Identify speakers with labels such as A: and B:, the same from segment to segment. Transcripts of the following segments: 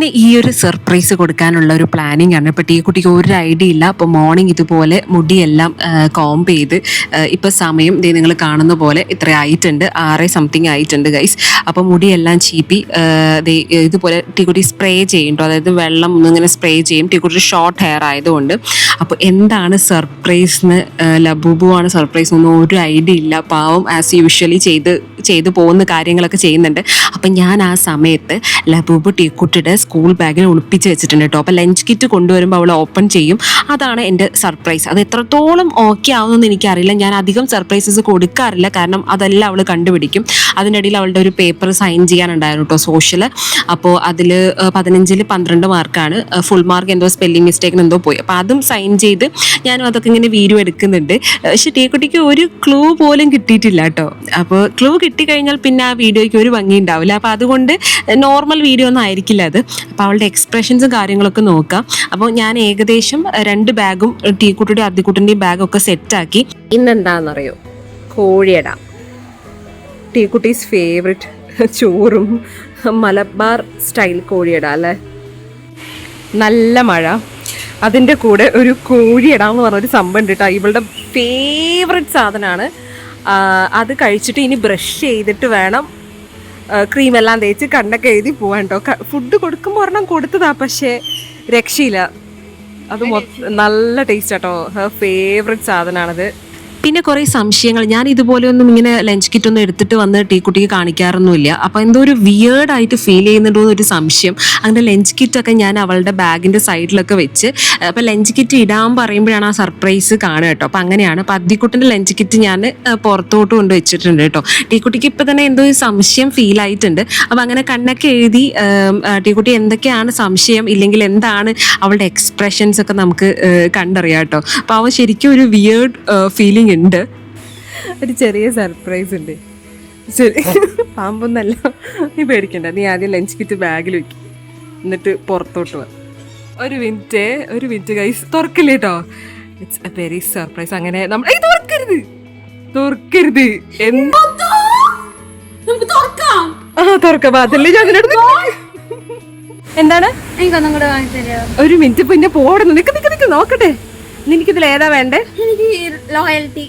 A: അങ്ങനെ ഈ ഒരു സർപ്രൈസ് കൊടുക്കാനുള്ള ഒരു പ്ലാനിങ് ആണ്. ഇപ്പം ടീ കുട്ടിക്ക് ഒരു ഐഡിയ ഇല്ല. അപ്പോൾ മോർണിംഗ് ഇതുപോലെ മുടിയെല്ലാം കോംബ് ചെയ്ത് ഇപ്പോൾ സമയം ദേ നിങ്ങൾ കാണുന്ന പോലെ ഇത്ര ആയിട്ടുണ്ട്. ആറ് സംതിങ് ആയിട്ടുണ്ട് ഗൈസ് അപ്പോൾ മുടിയെല്ലാം ചീപ്പി ഇതുപോലെ ടീക്കുട്ടി സ്പ്രേ ചെയ്യുന്നുണ്ടോ. അതായത് വെള്ളം ഇങ്ങനെ സ്പ്രേ ചെയ്യും. ടീക്കുട്ടി ഷോർട്ട് ഹെയർ ആയതുകൊണ്ട്. അപ്പോൾ എന്താണ് സർപ്രൈസ് എന്ന് ലബൂബു ആണ് സർപ്രൈസ് ഒന്നും ഒരു ഐഡിയ ഇല്ല. പാവം ആസ് യൂഷ്വലി ചെയ്ത് ചെയ്തു പോകുന്ന കാര്യങ്ങളൊക്കെ ചെയ്യുന്നുണ്ട്. അപ്പം ഞാൻ ആ സമയത്ത് ലബൂബ് ടീക്കുട്ടിയുടെ സ്കൂൾ ബാഗിൽ ഒളിപ്പിച്ച് വെച്ചിട്ടുണ്ട് കേട്ടോ. അപ്പോൾ ലഞ്ച് കിറ്റ് കൊണ്ടുവരുമ്പോൾ അവൾ ഓപ്പൺ ചെയ്യും. അതാണ് എന്റെ സർപ്രൈസ്. അത് എത്രത്തോളം ഓക്കെ ആവുമെന്ന് എനിക്കറിയില്ല. ഞാൻ അധികം സർപ്രൈസസ് കൊടുക്കാറില്ല. കാരണം അതെല്ലാം അവൾ കണ്ടുപിടിക്കും. അതിനിടയിൽ അവളുടെ ഒരു പേപ്പർ സൈൻ ചെയ്യാനുണ്ടായിരുന്നു കേട്ടോ സോഷ്യൽ അപ്പോൾ അതിൽ പതിനഞ്ചിൽ പന്ത്രണ്ട് മാർക്കാണ് ഫുൾ മാർക്ക് എന്തോ സ്പെല്ലിംഗ് മിസ്റ്റേക്കിന് എന്തോ പോയി. അപ്പോൾ അതും സൈൻ ചെയ്ത് ഞാനും അതൊക്കെ ഇങ്ങനെ വീഡിയോ എടുക്കുന്നുണ്ട്. പക്ഷെ ടീക്കുട്ടിക്ക് ഒരു ക്ലൂ പോലും കിട്ടിയിട്ടില്ല കേട്ടോ അപ്പോൾ ക്ലൂ കിട്ടിക്കഴിഞ്ഞാൽ പിന്നെ ആ വീഡിയോയ്ക്ക് ഒരു ഭംഗി ഉണ്ടാവില്ല. അപ്പോൾ അതുകൊണ്ട് നോർമൽ വീഡിയോ ഒന്നും ആയിരിക്കില്ല അത്. അപ്പോൾ അവളുടെ എക്സ്പ്രഷൻസും കാര്യങ്ങളൊക്കെ നോക്കാം. അപ്പോൾ ഞാൻ ഏകദേശം രണ്ട് ബാഗും ടീക്കുട്ടിയുടെ അദ്ദിക്കുട്ടിന്റെയും ബാഗൊക്കെ സെറ്റാക്കി ഇന്നെന്താണെന്നറിയോ കോഴിയട. ടീക്കുട്ടീസ് ഫേവററ്റ് ചോറും മലബാർ സ്റ്റൈൽ കോഴിയട അല്ലേ? നല്ല മഴ. അതിന്റെ കൂടെ ഒരു കോഴിയട എന്ന് പറഞ്ഞൊരു സംഭവം ഉണ്ട് കേട്ടോ. ഇവളുടെ ഫേവററ്റ് സാധനമാണ് അത് കഴിച്ചിട്ട് ഇനി ബ്രഷ് ചെയ്തിട്ട് വേണം ക്രീമെല്ലാം തേച്ച് കണ്ണൊക്കെ എഴുതി പോവാൻ കേട്ടോ ഫുഡ് കൊടുക്കുമ്പോൾ ഒരെണ്ണം കൊടുത്തതാ പക്ഷേ രക്ഷയില്ല. അത് നല്ല ടേസ്റ്റ് കേട്ടോ ഫേവററ്റ് സാധനമാണത് പിന്നെ കുറേ സംശയങ്ങൾ. ഞാൻ ഇതുപോലെ ഒന്നും ഇങ്ങനെ ലഞ്ച് കിറ്റ് ഒന്നും എടുത്തിട്ട് വന്ന് ടീക്കുട്ടിക്ക് കാണിക്കാറൊന്നുമില്ല. അപ്പോൾ എന്തോ ഒരു വിയേർഡ് ആയിട്ട് ഫീൽ ചെയ്യുന്നുണ്ടോ എന്നൊരു സംശയം. അങ്ങനെ ലഞ്ച് കിറ്റ് ഒക്കെ ഞാൻ അവളുടെ ബാഗിന്റെ സൈഡിലൊക്കെ വെച്ച് അപ്പോൾ ലഞ്ച് കിറ്റ് ഇടാൻ പറയുമ്പോഴാണ് ആ സർപ്രൈസ് കാണുക കേട്ടോ. അപ്പോൾ അങ്ങനെയാണ് അപ്പോൾ അദ്ദിക്കുട്ടിന്റെ ലഞ്ച് കിറ്റ് ഞാൻ പുറത്തോട്ട് കൊണ്ട് വെച്ചിട്ടുണ്ട് കേട്ടോ. ടീക്കുട്ടിക്ക് ഇപ്പൊ തന്നെ എന്തോ ഒരു സംശയം ഫീൽ ആയിട്ടുണ്ട്. അപ്പൊ അങ്ങനെ കണ്ണൊക്കെ എഴുതി ടീക്കുട്ടി എന്തൊക്കെയാണ് സംശയം ഇല്ലെങ്കിൽ എന്താണ് അവളുടെ എക്സ്പ്രഷൻസ് ഒക്കെ നമുക്ക് കണ്ടറിയാം കേട്ടോ. അപ്പോൾ അവൻ ശരിക്കും ഒരു വിയേർഡ് ഫീലിംഗ് ഉണ്ട്. ഒരു ചെറിയ സർപ്രൈസ് ഉണ്ട്. ശരി പാമ്പൊന്നല്ല. നീ പേടിക്കണ്ട. നീ ആദ്യം ലഞ്ച് കിറ്റ് ബാഗിൽ വെക്കും. എന്നിട്ട് പുറത്തോട്ട് വാ. ഒരു മിനിറ്റ് ഒരു മിനിറ്റ് കൈ തുറക്കില്ല കേട്ടോ ഇറ്റ്സ് എ വെരി സർപ്രൈസ് അങ്ങനെ നമ്മൾ തുറക്കരുത്. തുറക്കരുത്. എന്താ? ആ തുറക്കാം. അതല്ലേ ഞാൻ അതിനടുത്ത് എന്താണ്?
B: എനിക്കൊന്നും കൂടെ
A: ഒരു മിനിറ്റ് പിന്നെ പോടുന്നു നിക്ക് നിക്ക് നിക്ക്. നോക്കട്ടെ. നിനക്കിതിൽ ഏതാ വേണ്ടേ?
B: എനിക്ക് ലോയൽറ്റി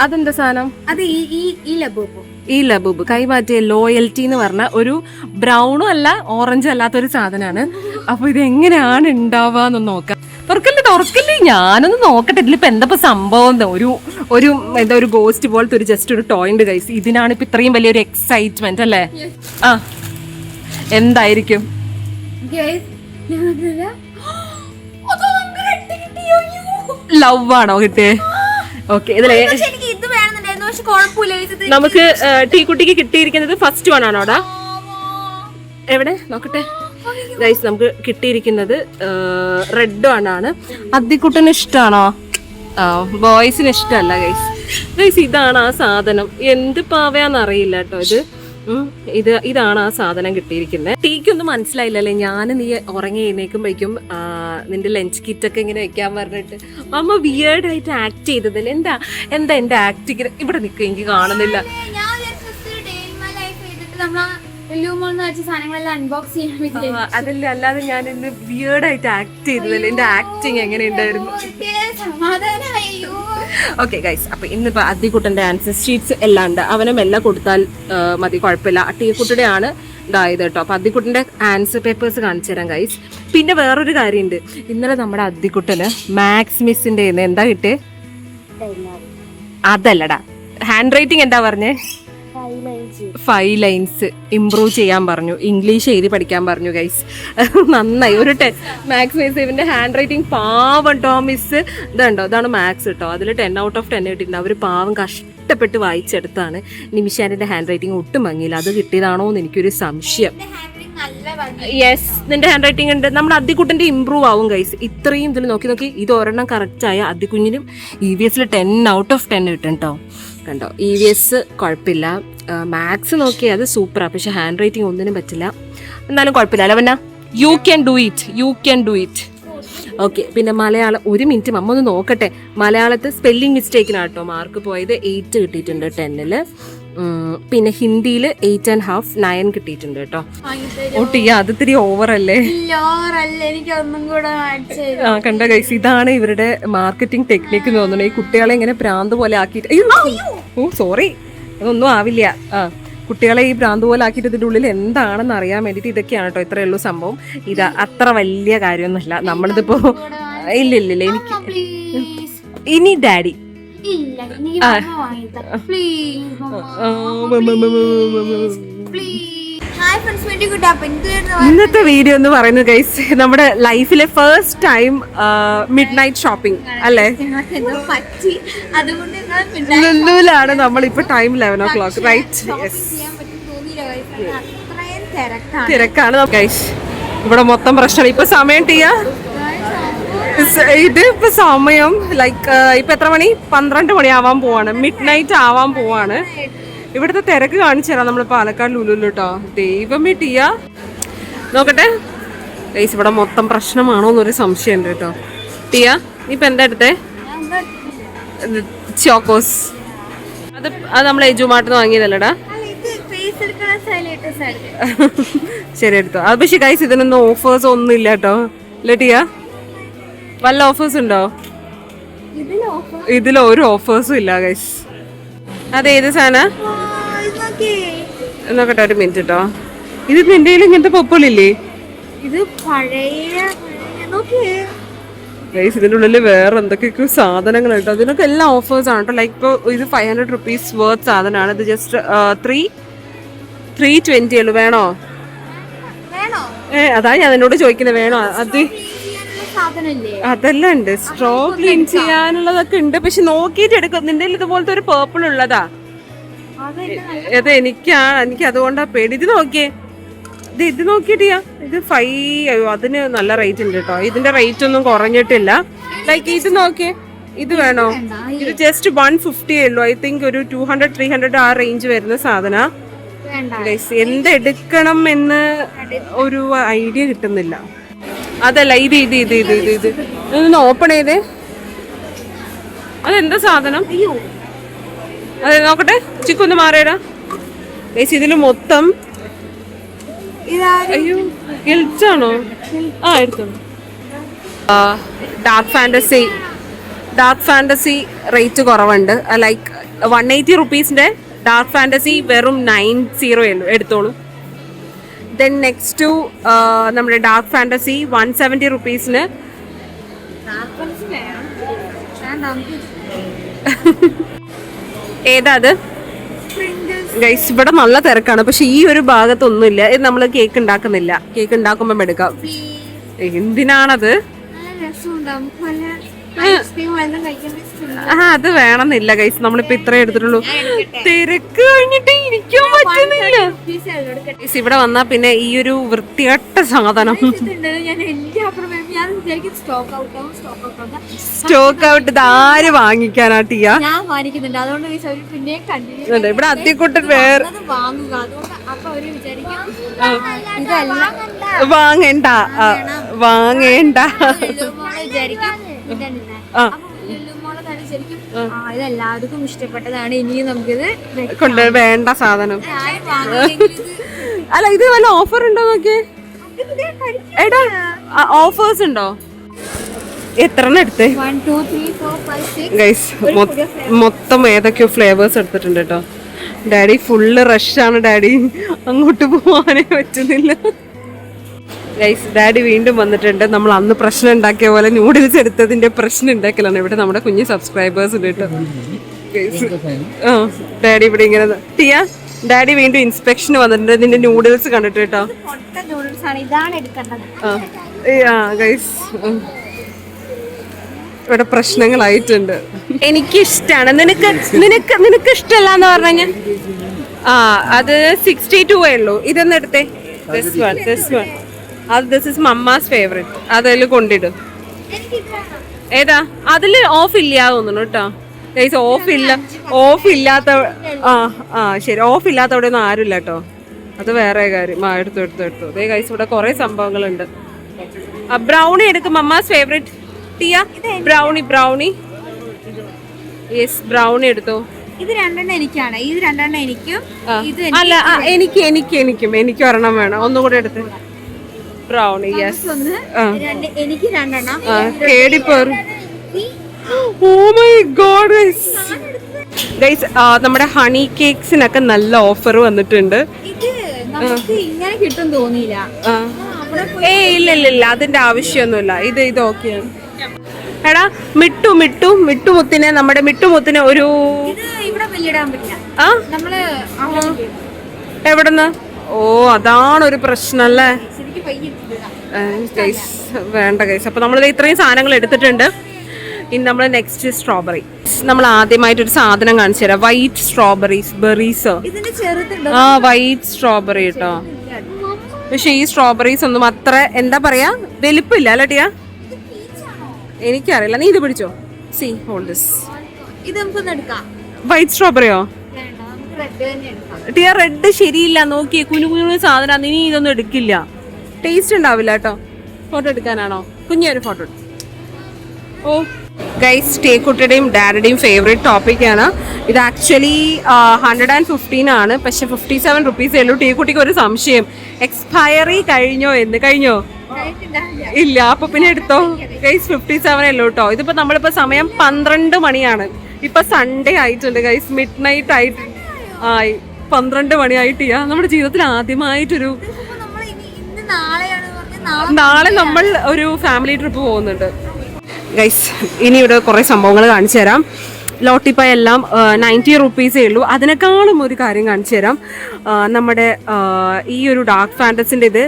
A: അതെന്താ സാധനം?
B: അത് ഈ ഈ ഈ ലബൂബു.
A: ഈ ലബൂബ്. കൈമാറ്റിയ ലോയൽറ്റി എന്ന് പറഞ്ഞ ഒരു ബ്രൗണും അല്ല ഓറഞ്ചും അല്ലാത്ത ഒരു സാധനമാണ് അപ്പൊ ഇത് എങ്ങനെയാണ് ഉണ്ടാവാന്ന് നോക്കാം. തുറക്കല്ലേ തുറക്കല്ലേ? ഞാനൊന്ന് നോക്കട്ടെ. ഇതിലിപ്പോ എന്താ സംഭവം. ഒരു ഒരു എന്താ ഒരു ഗോസ്റ്റ് പോലത്തെ ഒരു ജസ്റ്റ് ഒരു ടോയിന്റ് കൈസ് ഇതിനാണ് ഇപ്പൊ ഇത്രയും വലിയൊരു എക്സൈറ്റ്മെന്റ് അല്ലേ? ആ. എന്തായിരിക്കും? ലവ് ആണോ കിട്ടിയേ ഓക്കെ ഇതിലെ നമുക്ക് ടീ കുട്ടിക്ക് കിട്ടിയിരിക്കുന്നത് ഫസ്റ്റ് വൺ ആണോടാ എവിടെ? നോക്കട്ടെ. ഗൈസ് നമുക്ക് കിട്ടിയിരിക്കുന്നത് റെഡ് വൺ ആണ്. അദ്ദിക്കുട്ടന് ഇഷ്ടമാണോ ബോയ്സിന് ഇഷ്ടമല്ല ഗൈസ് ഗൈസ് ഇതാണ് ആ സാധനം. എന്ത് പാവയാന്നറിയില്ല കേട്ടോ ഇത്. ഇത് ഇതാണ് ആ സാധനം കിട്ടിയിരിക്കുന്നത് ടീക്കൊന്നും മനസ്സിലായില്ലല്ലേ? ഞാൻ നീ ഉറങ്ങി എഴുന്നേക്കുമ്പോഴേക്കും നിന്റെ ലഞ്ച് കിറ്റ് ഒക്കെ ഇങ്ങനെ വെക്കാൻ പറഞ്ഞിട്ട് അമ്മ വിയേർഡ് ആയിട്ട് ആക്ട് ചെയ്തതല്ലേ എന്താ എന്താ എന്റെ ആക്ടിങ് ഇവിടെ നിൽക്കുക എനിക്ക് കാണുന്നില്ല. അതല്ല അല്ലാതെ ഞാൻ ഇന്ന് വിയേർഡ് ആയിട്ട് ആക്ട് ചെയ്തതല്ലേ? എന്റെ ആക്ടിങ് എങ്ങനെ ഉണ്ടായിരുന്നു
B: ഓക്കേ, സമാധാനായി. അയ്യോ.
A: ഓക്കെ ഗൈസ് അപ്പൊ ഇന്നിപ്പോ അദ്ദിക്കുട്ടന്റെ ആൻസർ ഷീറ്റ്സ് എല്ലാം ഉണ്ട്. അവനും എല്ലാം കൊടുത്താൽ മതി കുഴപ്പമില്ല. അട്ടിയക്കുട്ടിയുടെ ആണ് ഇതായത് കേട്ടോ. അപ്പൊ അദ്ദിക്കുട്ടന്റെ ആൻസർ പേപ്പേഴ്സ് കാണിച്ചു തരാം ഗൈസ് പിന്നെ വേറൊരു കാര്യമുണ്ട്. ഇന്നലെ നമ്മുടെ അദ്ദിക്കുട്ടന് മാക്സ് മിസ്സിന്റെ എന്താ കിട്ടിയേ? അതല്ലടാ. ഹാൻഡ് റൈറ്റിംഗ് എന്താ പറഞ്ഞേ? ഫൈവ് ലൈൻസ് ഇമ്പ്രൂവ് ചെയ്യാൻ പറഞ്ഞു. ഇംഗ്ലീഷ് എഴുതി പഠിക്കാൻ പറഞ്ഞു ഗൈസ് നന്നായി. ഒരു ടെൻ മാത്സ് മിസ് ഇവന്റെ ഹാൻഡ് റൈറ്റിംഗ് പാവം ടോ മിസ് ഇതുണ്ടോ? ഇതാണ് മാത്സ് കേട്ടോ അതിൽ ടെൻ ഔട്ട് ഓഫ് ടെൻ കിട്ടിയിട്ടുണ്ട് അവർ പാവം കഷ്ടപ്പെട്ട് വായിച്ചെടുത്താണ്. നിമിഷാന്റെ ഹാൻഡ് റൈറ്റിംഗ് ഒട്ടും ഭംഗിയില്ല. അത് കിട്ടിയതാണോ എന്ന് എനിക്കൊരു സംശയം. യെസ് നിന്റെ ഹാൻഡ് റൈറ്റിംഗ് ഉണ്ട്. നമ്മുടെ അദ്ദിക്കുട്ടിന്റെ ഇമ്പ്രൂവ് ആവും ഗൈസ് ഇത്രയും ഇതിൽ നോക്കി നോക്കി. ഇത് ഒരെണ്ണം കറക്റ്റ് ആയ അദ്ദിക്കുഞ്ഞിനും ഇ വി എസിൽ ടെൻ ഔട്ട് ഓഫ് ടെൻ കിട്ടും കേട്ടോ കണ്ടോ? ഇ വി എസ് കുഴപ്പമില്ല. മാത്സ് നോക്കിയാൽ അത് സൂപ്പറാണ് പക്ഷെ ഹാൻഡ് റൈറ്റിംഗ് ഒന്നിനും പറ്റില്ല. എന്നാലും കുഴപ്പമില്ല. അല്ല പിന്നെ? You can do it you can do it okay പിന്നെ മലയാളം ഒരു മിനിറ്റ് മമ്മ ഒന്ന് നോക്കട്ടെ. മലയാളത്തിൽ സ്പെല്ലിംഗ് മിസ്റ്റേക്കിനാട്ടോ മാർക്ക് പോയത്. എയ്റ്റ് കിട്ടിയിട്ടുണ്ട് ടെന്നിൽ
C: പിന്നെ ഹിന്ദിയിൽ എയ്റ്റ് ആൻഡ് ഹാഫ് നയൻ കിട്ടിയിട്ടുണ്ട് കേട്ടോ. ഓ അത് ഇത്തിരി ഓവർ അല്ലേ? ആ കണ്ട ഗൈസ് ഇതാണ് ഇവരുടെ മാർക്കറ്റിംഗ് ടെക്നിക്ക് എന്ന് തോന്നുന്നത് ഈ കുട്ടികളെ ഇങ്ങനെ പ്രാന്ത് പോലെ ആക്കിയിട്ട് ഓ സോറി അതൊന്നും ആവില്ല. ആ കുട്ടികളെ ഈ ഭ്രാന്ത് പോലെ ആക്കിയിട്ട് ഇതിന്റെ ഉള്ളിൽ എന്താണെന്ന് അറിയാൻ വേണ്ടിയിട്ട് ഇതൊക്കെയാണ് കേട്ടോ ഇത്രയേ ഉള്ളൂ സംഭവം. ഇത് അത്ര വലിയ കാര്യമൊന്നുമില്ല. ഇല്ല ഇല്ല എനിക്ക് ഇനി ഡാഡി.
B: ഇല്ല നീ
C: ഇന്നത്തെ വീഡിയോ എന്ന് പറയുന്നത് ഗൈസ് നമ്മുടെ ലൈഫിലെ first time midnight shopping അല്ലേ?
B: ഞങ്ങൾക്ക് നമ്മൾ ഇപ്പൊ
C: ലുലുവിലാണ് time eleven o'clock right
B: തിരക്കാണ്.
C: ഗൈസ് ഇവിടെ മൊത്തം പ്രശ്നം ഇപ്പൊ സമയം ടീയ ഇത് ഇപ്പൊ സമയം ലൈക്ക് ഇപ്പൊ എത്ര മണി? പന്ത്രണ്ട് മണി ആവാൻ പോവാണ്. മിഡ് നൈറ്റ് ആവാൻ പോവാണ്. ഇവിടുത്തെ തിരക്ക് കാണിച്ചു തരാം നമ്മൾ പാലക്കാട് ലുലുലു കേട്ടോ ദൈവമേ ടീയ നോക്കട്ടെ. ഗൈസ് ഇവിടെ മൊത്തം പ്രശ്നമാണോ എന്നൊരു സംശയം ഉണ്ട് കേട്ടോ. ടിയ നീ ഇപ്പൊ എന്താ എടുത്തേ? ചോക്കോസ്. അത് അത് നമ്മൾ ഏജുമാട്ടിന്ന് വാങ്ങിയതല്ലടാ. ശരി എടുത്തോ. അത് പക്ഷെ ഗൈസ് ഇതിനൊന്നും ഓഫേഴ്സ് ഒന്നും ഇല്ല കേട്ടോ. ടിയ? വല്ല ഓഫേഴ്സ് ഉണ്ടോ. ഇതിൽ ഒരു ഓഫേഴ്സും ഇല്ല ഗൈസ് അതെ ഏത് സാധന. നോക്കട്ടെ ഒരു മിനിറ്റ് കേട്ടോ ഇത് നിന്റെ കയ്യിൽ ഇങ്ങനത്തെ പൊപ്പളില്ലേ
B: ഇത് പഴയ
C: ഗൈസ് ഇതിന്റെ ഉള്ളിൽ വേറെ എന്തൊക്കെയൊക്കെ സാധനങ്ങൾ കേട്ടോ ഇതിനൊക്കെ എല്ലാം ഓഫേഴ്സ് ആണ് കേട്ടോ ലൈക്ക് ഇപ്പോൾ ഇത് ഫൈവ് ഹൺഡ്രഡ് റുപ്പീസ് വർത്ത് സാധനമാണ്. ഇത് ജസ്റ്റ് ത്രീ ത്രീ ട്വന്റി ഉള്ളൂ. വേണോ? ഏ അതാ ഞാൻ എന്നോട് ചോദിക്കുന്നത് വേണോ? അത് അതെല്ലാം ഉണ്ട് സ്ട്രോ ക്ലീൻ ചെയ്യാനുള്ളതൊക്കെ ഉണ്ട്. പക്ഷെ നോക്കിയിട്ട് എടുക്കും. നിന്റെ ഇതുപോലത്തെ ഒരു പേർപ്പിൾ ഉള്ളതാ.
B: അത്
C: എനിക്കാണ് എനിക്ക് അതുകൊണ്ടാ പേടി. ഇത് നോക്കിയേ. ഇത് ഇത് നോക്കിയിട്ടിയാ ഇത് ഫൈവ് അയ്യോ അതിന് നല്ല റേറ്റ് ഉണ്ട് കേട്ടോ ഇതിന്റെ റേറ്റ് ഒന്നും കുറഞ്ഞിട്ടില്ല. ലൈക്ക് ഇത് നോക്കിയേ. ഇത് വേണോ? ഇത് ജസ്റ്റ് വൺ ഫിഫ്റ്റി ഉള്ളൂ. ഐ തിങ്ക് ഒരു ടു ഹൺഡ്രഡ് ത്രീ ഹൺഡ്രഡ് ആ റേഞ്ച് വരുന്ന സാധന. എന്തെടുക്കണം എന്ന് ഒരു ഐഡിയ കിട്ടുന്നില്ല. അതല്ല ഇത് ഇത് ഇത് ഇത് ഇത് ഇത്. ഇതൊന്ന് ഓപ്പൺ ചെയ്തേ. അതെന്താ സാധനം?
B: അയ്യോ
C: അതെ നോക്കട്ടെ. ചിക്കൊന്ന് മാറിയടാ. ബേസ് ഇതിൽ മൊത്തം അയ്യോ ഗിൽറ്റാണോ ആ എടുത്തോ. Dark Fantasy Dark Fantasy rate കുറവുണ്ട്. ലൈക്ക് വൺ എയ്റ്റി റുപ്പീസിന്റെ ഡാർക്ക് ഫാന്റസി വെറും നയൻ സീറോ എടുത്തോളൂ. ദെൻ നെക്സ്റ്റ് ടു നമ്മുടെ ഡാർക്ക് ഫാന്റസി വൺ സെവന്റി റുപ്പീസിന്
B: ഏതാത്
C: ഏതാ അത്. ഗൈസ് ഇവിടെ നല്ല തിരക്കാണ്. പക്ഷെ ഈ ഒരു ഭാഗത്തൊന്നുമില്ല. ഇത് നമ്മൾ കേക്ക് ഉണ്ടാക്കുന്നില്ല. കേക്ക് ഉണ്ടാക്കുമ്പം എടുക്കാം. എന്തിനാണത്? ആ അത് വേണമെന്നില്ല ഗൈസ് നമ്മളിപ്പോ ഇത്രേ എടുത്തിട്ടുള്ളൂ. തിരക്ക് കഴിഞ്ഞിട്ട് ഇരിക്കാൻ പറ്റുന്നില്ല. ഗൈസ് ഇവിടെ വന്നാ പിന്നെ ഈ ഒരു വൃത്തികെട്ട സാധനം.
B: സ്റ്റോക്ക് ഔട്ട്
C: ഇത് ആര് വാങ്ങിക്കാനാ ടിയാ?
B: ഞാൻ വാങ്ങിക്കുന്നുണ്ട്. അതുകൊണ്ട് ഈ സൗകര്യം പിന്നെ കണ്ടിന്യൂ
C: അതെ, ഇവിടെ അത്തിക്കൂട്ടൻ വേറെ വാങ്ങണ്ട. വാങ്ങേണ്ട.
B: വിചാരിക്കും. ഇതെല്ലാവർക്കും ഇഷ്ടപ്പെട്ടതാണ്. ഇനിയും നമുക്കിത്.
C: കൊണ്ട് വേണ്ട സാധനം. അല്ല ഇത് വല്ല ഓഫർ ഉണ്ടോ നോക്കിയേ? എടാ ഓഫേഴ്സ് ഉണ്ടോ? എത്ര എടുത്ത്. ഗൈസ് മൊത്തം ഏതൊക്കെയോ ഫ്ലേവേഴ്സ് എടുത്തിട്ടുണ്ട് കേട്ടോ. ഡാഡി ഫുള്ള് റഷാണ് ഡാഡി അങ്ങോട്ട് പോവാനേ പറ്റുന്നില്ല. ഗൈസ് ഡാഡി വീണ്ടും വന്നിട്ടുണ്ട്. നമ്മൾ അന്ന് പ്രശ്നം ഉണ്ടാക്കിയ പോലെ നൂഡിൽസ് എടുത്തതിന്റെ പ്രശ്നം ഉണ്ടാക്കലാണ്. ഇവിടെ നമ്മുടെ കുഞ്ഞു സബ്സ്ക്രൈബേഴ്സ് ഉണ്ട് കേട്ടോ. ആ ഡാഡി ഇവിടെ ഇങ്ങനെ ടിയ ഡാഡി വീണ്ടും ഇൻസ്പെക്ഷൻ വന്നിട്ടുണ്ട്. നിന്റെ ന്യൂഡിൽസ് കണ്ടിട്ട് കേട്ടോ. ആ ഗൈസ് ഇവിടെ പ്രശ്നങ്ങളായിട്ടുണ്ട്. എനിക്ക് ഇഷ്ടമാണ് നിനക്ക് നിനക്ക് നിനക്ക് ഇഷ്ടമല്ല എന്ന് പറഞ്ഞു ആ അത് സിക്സ്റ്റി ടു ഉള്ളൂ. ഇതെന്നെടുത്തേ എടുത്തേ? ദിസ് വൺ ദിസ് വൺ അത് ദിസ് ഇസ് മമ്മാസ് ഫേവറേറ്റ് അതിൽ കൊണ്ടിടും. ഏതാ? അതിൽ ഓഫ് ഇല്ല തോന്നുന്നു കേട്ടോ ഗൈസ് ഓഫ് ഇല്ല ഓഫ് ഇല്ലാത്ത ആ ആ ശരി. ഓഫ് ഇല്ലാത്തവിടെ ഒന്നും ആരുമില്ല കേട്ടോ അത് വേറെ കാര്യം. ആ എടുത്തു എടുത്തു എടുത്തു. അതേ ഗൈസ് ഇവിടെ കുറേ സംഭവങ്ങളുണ്ട്. ബ്രൗണി എടുക്കും mamma's favourite Tia? Brownie brownie yes brownie എടുത്തു?
B: ഇത് രണ്ടെണ്ണം എനിക്കാണ്. ഇത് രണ്ടെണ്ണം എനിക്കും
C: അല്ല എനിക്ക് എനിക്ക് എനിക്കും എനിക്ക് ഒരെണ്ണം വേണം. ഒന്നുകൂടെ എടുത്ത്. ബ്രൗൺ യെസ്
B: എനിക്ക് രണ്ടെണ്ണം.
C: കേടിപ്പേർ ഓ മൈ ഗോഡ് ഗൈസ് നമ്മുടെ ഹണി കേക്സിനൊക്കെ നല്ല ഓഫർ വന്നിട്ടുണ്ട്.
B: ഇങ്ങനെ കിട്ടും തോന്നിയില്ല.
C: ഏ ഇല്ല ഇല്ല ഇല്ല. അതിന്റെ ആവശ്യമൊന്നുമില്ല. ഇത് ഇത് ഓക്കെയാണ് എടാ മിട്ടു മിട്ടു മിട്ടുമുത്തിനെ നമ്മുടെ മിട്ടുമുത്തിന് ഒരു എവിടുന്ന്? ഓ അതാണ് ഒരു പ്രശ്നം അല്ലേ ഗൈസ് വേണ്ട ഗൈസ് അപ്പൊ നമ്മൾ ഇത്രയും സാധനങ്ങൾ എടുത്തിട്ടുണ്ട്. ഇനി നമ്മൾ നെക്സ്റ്റ് സ്ട്രോബെറി നമ്മൾ ആദ്യമായിട്ട് ഒരു സാധനം കാണിച്ചു തരാം. വൈറ്റ് സ്ട്രോബെറീസ് ബെറീസ് ആ വൈറ്റ് സ്ട്രോബെറി കേട്ടോ പക്ഷെ ഈ സ്ട്രോബെറീസ് ഒന്നും അത്ര എന്താ പറയാ വലിപ്പില്ല അല്ലേ ടിയാ? എനിക്കറിയില്ല. നീ ഇത് പിടിച്ചോ? സി ഹോൾഡ് ദിസ്
B: ഇത്
C: വൈറ്റ് സ്ട്രോബെറിയോ ടിയ റെഡ് ശരിയില്ല. നോക്കിയേ കുഞ്ഞു കുഞ്ഞു സാധനം. ഇനി ഇതൊന്നും എടുക്കില്ല. ടേസ്റ്റ് ഉണ്ടാവില്ല കേട്ടോ. ഫോട്ടോ എടുക്കാനാണോ? കുഞ്ഞൊരു ഫോട്ടോ ഓ ഗൈസ് ടേക്കുട്ടിയുടെയും ഡാഡിയുടെയും ഫേവറേറ്റ് ടോപ്പിക്കാണ് ഇത് ആക്ച്വലി ഹൺഡ്രഡ് ആൻഡ് ഫിഫ്റ്റീൻ ആണ്. പക്ഷെ ഫിഫ്റ്റി സെവൻ റുപ്പീസേ ഉള്ളൂ ടീക്കുട്ടിക്ക് ഒരു സംശയം. എക്സ്പയറി കഴിഞ്ഞോ എന്ന്. കഴിഞ്ഞോ? ഇല്ല. അപ്പൊ പിന്നെ എടുത്തോ? ഗൈസ് ഫിഫ്റ്റി സെവൻ അല്ലോ കേട്ടോ. ഇതിപ്പോ നമ്മളിപ്പോ സമയം പന്ത്രണ്ട് മണിയാണ്. ഇപ്പൊ സൺഡേ ആയിട്ടുണ്ട് ഗൈസ് മിഡ് നൈറ്റ് ആയിട്ട്. ആയി പന്ത്രണ്ട് മണിയായിട്ടിയാ. നമ്മുടെ ജീവിതത്തിൽ ആദ്യമായിട്ടൊരു
B: ഇതിപ്പോ നമ്മൾ ഇനി ഇന്ന് നാളെയാണ് പറഞ്ഞ് നാളെ
C: നാളെ നമ്മൾ ഒരു ഫാമിലി ട്രിപ്പ് പോകുന്നുണ്ട്. ഗൈസ് ഇനി ഇവിടെ കുറേ സംഭവങ്ങൾ കാണിച്ചു തരാം. ലോട്ടിപ്പായ എല്ലാം നയന്റി റുപ്പീസേ ഉള്ളൂ. അതിനേക്കാളും ഒരു കാര്യം കാണിച്ചു തരാം. നമ്മുടെ ഈ ഒരു ഡാർക്ക് ഫാന്റസിന്റെ ഇത്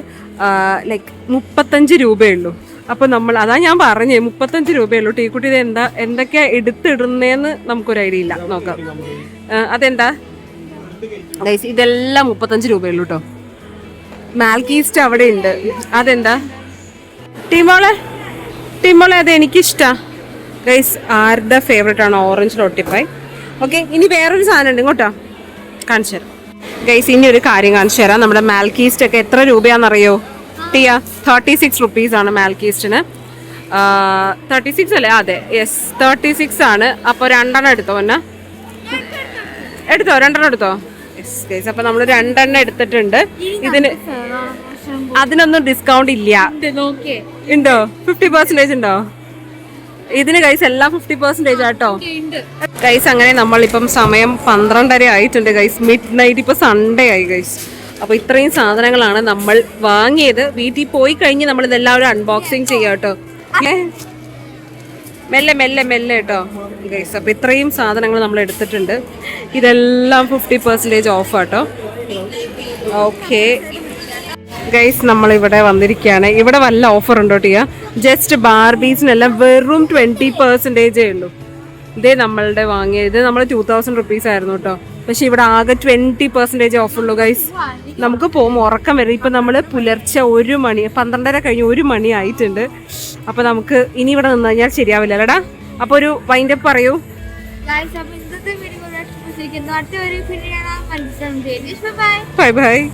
C: ലൈക്ക് മുപ്പത്തഞ്ച് രൂപയേ ഉള്ളൂ. അപ്പോൾ നമ്മൾ അതാ ഞാൻ പറഞ്ഞേ മുപ്പത്തഞ്ച് രൂപയേ ഉള്ളൂ. ടീക്കുട്ടി ഇത് എന്താ എന്തൊക്കെയാണ് എടുത്തിടുന്നതെന്ന് നമുക്കൊരു ഐഡിയ ഇല്ല. നോക്കാം. അതെന്താ? ഗൈസ് ഇതെല്ലാം മുപ്പത്തഞ്ച് രൂപയുള്ളൂ കേട്ടോ മാൽക്കീസ്റ്റ് അവിടെ ഉണ്ട്. അതെന്താ? ടീമോളെ? ടീമോളെ അത് എനിക്കിഷ്ടാ. ഗൈസ് ആരുടെ ഫേവറേറ്റ് ആണ്? ഓറഞ്ച് റൊട്ടിപ്പായി ഓക്കെ ഇനി വേറൊരു സാധനം ഉണ്ട്. കേട്ടോ കാണിച്ചു തരാം. ഗൈസ് ഇനി ഒരു കാര്യം കാണിച്ചു തരാം. നമ്മുടെ മാൽക്കീസ്റ്റ് ഒക്കെ എത്ര രൂപയാണെന്നറിയോ? ടിയ തേർട്ടി സിക്സ് റുപ്പീസ് ആണ് മാൽക്കീസ്റ്റിന്. തേർട്ടി സിക്സ് അല്ലേ? അതെ. യെസ് തേർട്ടി സിക്സ് ആണ്. അപ്പോൾ രണ്ടെണ്ണം എടുത്തോ എന്നാ എടുത്തോ രണ്ടെണ്ണം എടുത്തോ? ഗൈസ് അപ്പോൾ നമ്മൾ രണ്ടെണ്ണം എടുത്തിട്ടുണ്ട്. ഇതിന് അതിനൊന്നും ഡിസ്കൗണ്ട് ഇല്ല. ഉണ്ടോ ഫിഫ്റ്റി പെർസെന്റേജ് ഉണ്ടോ? ഇതിന് ഗൈസ് എല്ലാം ഫിഫ്റ്റി പെർസെന്റേജ് ആട്ടോ. ഗൈസ് അങ്ങനെ നമ്മളിപ്പം സമയം പന്ത്രണ്ടര ആയിട്ടുണ്ട് ഗൈസ് മിഡ് നൈറ്റ് ഇപ്പൊ സൺഡേ ആയി ഗൈസ് അപ്പൊ ഇത്രയും സാധനങ്ങളാണ് നമ്മൾ വാങ്ങിയത്. വീട്ടിൽ പോയി കഴിഞ്ഞ് നമ്മൾ ഇതെല്ലാവരും അൺബോക്സിങ് ചെയ്യാം കേട്ടോ? മെല്ലെ മെല്ലെ മെല്ലെ കേട്ടോ ഗൈസ് അപ്പോൾ ഇത്രയും സാധനങ്ങൾ നമ്മൾ എടുത്തിട്ടുണ്ട്. ഇതെല്ലാം ഫിഫ്റ്റി പെർസെന്റേജ് ഓഫ് ആട്ടോ. ഓക്കെ ഗൈസ് നമ്മൾ ഇവിടെ വന്നിരിക്കുകയാണ്. ഇവിടെ വല്ല ഓഫർ ഉണ്ടോ ടിയ? ജസ്റ്റ് ബാർബീസിനെല്ലാം വെറും ട്വന്റി പെർസെന്റേജേ ഉള്ളൂ. ഇതേ നമ്മളുടെ വാങ്ങിയത്. ഇത് നമ്മൾ ടു തൗസൻഡ് റുപ്പീസ് ആയിരുന്നു കേട്ടോ പക്ഷെ ഇവിടെ ആകെ ട്വന്റി പെർസെന്റേജ് ഓഫ് ഉള്ളു ഗൈസ് നമുക്ക് പോകും ഉറക്കം വരും. ഇപ്പം നമ്മൾ പുലർച്ചെ ഒരു മണി പന്ത്രണ്ടര കഴിഞ്ഞ് ഒരു മണി ആയിട്ടുണ്ട്. അപ്പോൾ നമുക്ക് ഇനി ഇവിടെ നിന്ന് കഴിഞ്ഞാൽ ശരിയാവില്ല അല്ലടാ? അപ്പോൾ ഒരു പറയൂ.
B: അപ്പൊ ഒരു കാണാൻ മനസ്സിലാവും ബൈ
C: ബൈ ബൈ